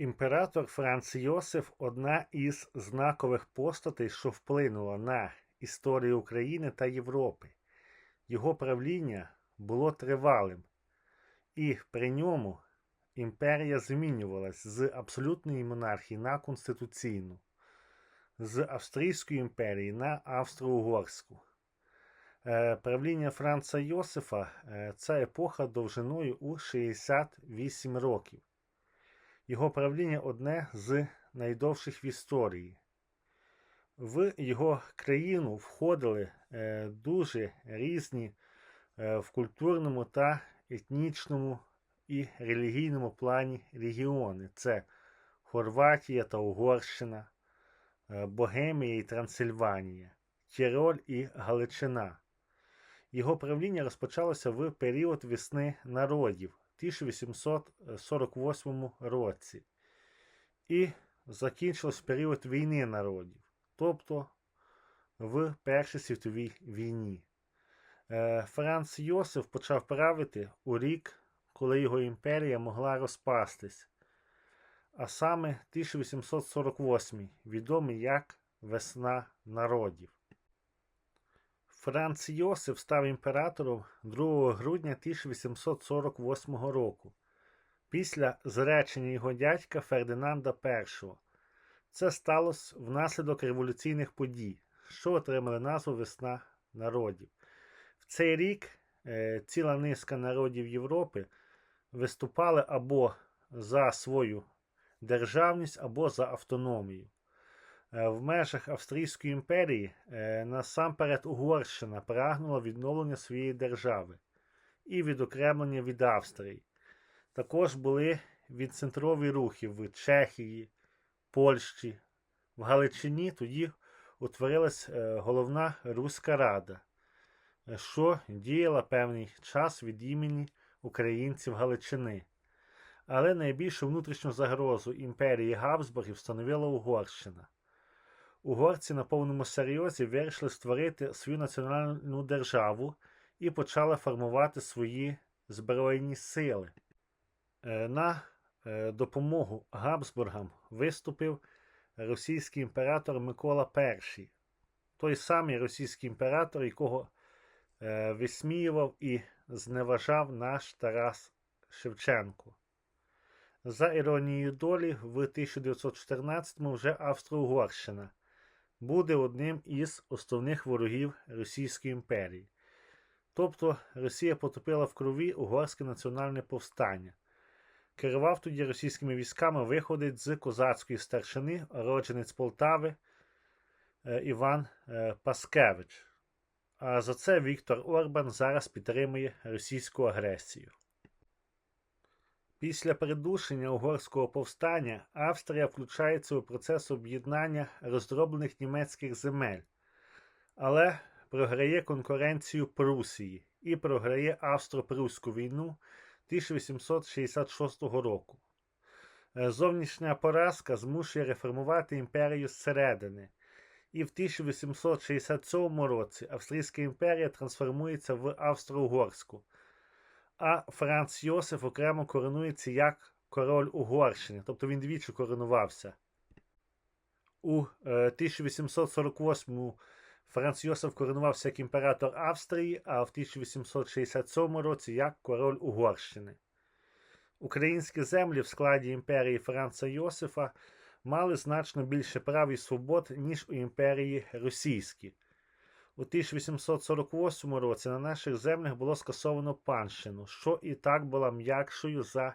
Імператор Франц Йосиф одна із знакових постатей, що вплинула на історію України та Європи. Його правління було тривалим, і при ньому імперія змінювалась з абсолютної монархії на конституційну, з Австрійської імперії на Австро-Угорську. Е, Правління Франца Йосифа це епоха довжиною у 68 років. Його правління одне з найдовших в історії. В його країну входили е, дуже різні е, в культурному та етнічному і релігійному плані регіони. Це Хорватія та Угорщина, е, Богемія і Трансильванія, Тіроль і Галичина. Його правління розпочалося в період весни народів 1848 році і закінчилось період війни народів, тобто в Першій світовій війні. Е, Франц Йосиф почав правити у рік, коли його імперія могла розпастись, а саме 1848, відомий як Весна народів. Франц Йосиф став імператором 2 грудня 1848 року, після зречення його дядька Фердинанда І. Це сталося внаслідок революційних подій, що отримали назву Весна народів. В цей рік е, ціла низка народів Європи виступали або за свою державність, або за автономію. Е, В межах Австрійської імперії е, насамперед Угорщина прагнула відновлення своєї держави і відокремлення від Австрії. Також були відцентрові рухи в Чехії, Польщі, в Галичині тоді утворилась е, головна Руська Рада, що діяла певний час від імені українців Галичини. Але найбільшу внутрішню загрозу імперії Габсбургів становила Угорщина. Угорці на повному серйозі вирішили створити свою національну державу і почали формувати свої збройні сили. Е, На е, допомогу Габсбургам виступив російський імператор Микола І, той самий російський імператор, якого е, висміював і зневажав наш Тарас Шевченко. За іронією долі, в 1914-му вже Австро-Угорщина буде одним із основних ворогів Російської імперії. Тобто Росія потопила в крові угорське національне повстання. Керував тоді російськими військами виходить з козацької старшини, родженець Полтави е, Іван е, Паскевич. А за це Віктор Орбан зараз підтримує російську агресію. Після придушення угорського повстання Австрія включається у процес об'єднання роздроблених німецьких земель, але програє конкуренцію Прусії і програє Австро-Прусську війну 1866 року. Е, Зовнішня поразка змушує реформувати імперію зсередини, і в 1867 році Австрійська імперія трансформується в Австро-Угорську а Франц Йосиф окремо коронується як король Угорщини, тобто він двічі коронувався. У е, 1848 Франц Йосиф коронувався як імператор Австрії, а в 1867 році як король Угорщини. Українські землі в складі імперії Франца Йосифа мали значно більше прав і свобод, ніж у імперії російській. У 1848 році на наших землях було скасовано панщину, що і так була м'якшою за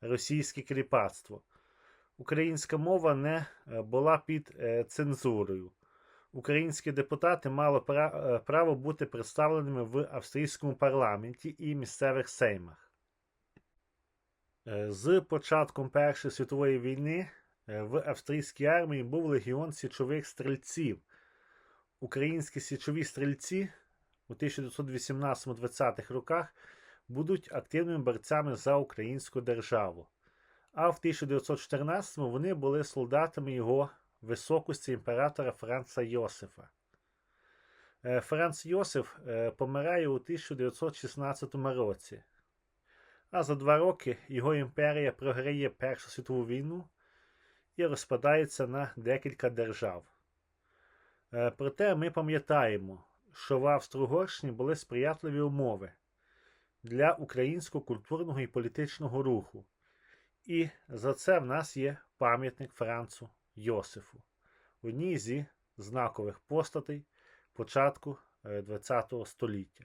російське кріпацтво. Українська мова не е, була під е, цензурою. Українські депутати мали е, право бути представленими в австрійському парламенті і місцевих сеймах. З початком Першої світової війни в австрійській армії був легіон січових стрільців. Українські січові стрільці у 1918-20-х роках будуть активними борцями за українську державу. А в 1914-му вони були солдатами його високості імператора Франца Йосифа. Е, Франц Йосиф е, помирає у 1916 році. А за два роки його імперія програє Першу світову війну і розпадаються на декілька держав. Е, Проте ми пам'ятаємо, що в Австро-Угорщині були сприятливі умови для українського культурного і політичного руху. І за це в нас є пам'ятник Францу Йосифу, одній зі знакових постатей початку ХХ століття.